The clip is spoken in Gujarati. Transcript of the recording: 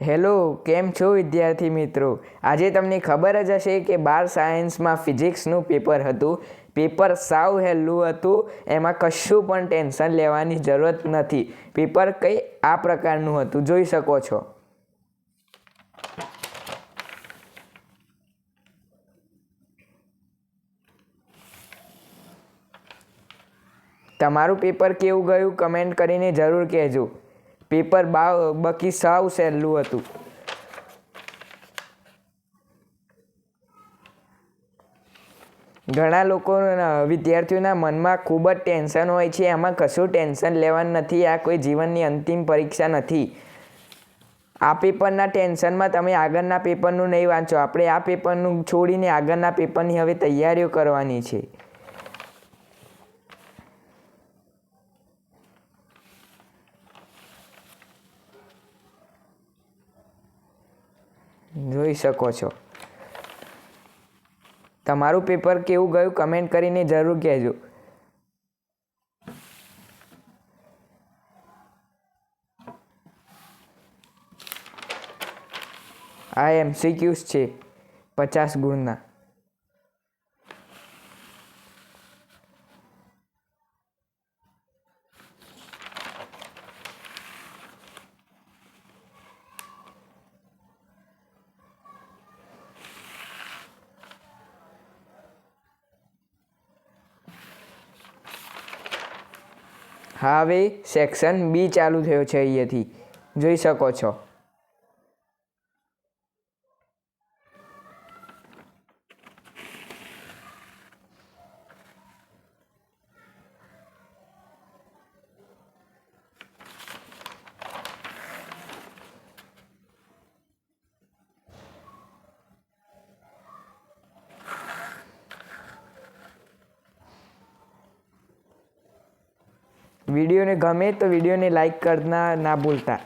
હેલો, કેમ છો વિદ્યાર્થી મિત્રો? આજે તમને ખબર જ હશે કે બાર સાયન્સમાં ફિઝિક્સનું પેપર હતું. પેપર સાવ હેલું હતું. એમાં કશું પણ ટેન્શન લેવાની જરૂરત નથી. પેપર કંઈ આ પ્રકારનું હતું, જોઈ શકો છો. તમારું પેપર કેવું ગયું? કમેન્ટ કરીને જરૂર કહેજો. પેપર બા બાકી સાવ સહેલું હતું. ઘણા લોકો વિદ્યાર્થીઓના મનમાં ખૂબ જ ટેન્શન હોય છે, એમાં કશું ટેન્શન લેવાનું નથી, આ કોઈ જીવનની અંતિમ પરીક્ષા નથી. આ પેપરના ટેન્શનમાં તમે આગળના પેપરનું નહીં વાંચો, આપણે આ પેપરનું છોડીને આગળના પેપરની હવે તૈયારીઓ કરવાની છે. જોઈ શકો છો. તમારું પેપર કેવું ગયું કમેન્ટ કરીને જરૂર કહેજો. આ એમસીક્યુઝ છે પચાસ ગુણના. હવે સેક્શન બી ચાલુ થયો છે અહીંયાથી. જોઈ શકો છો. વિડીયોને ગમે તો વિડીયોને લાઈક કરના ના ભૂલતા.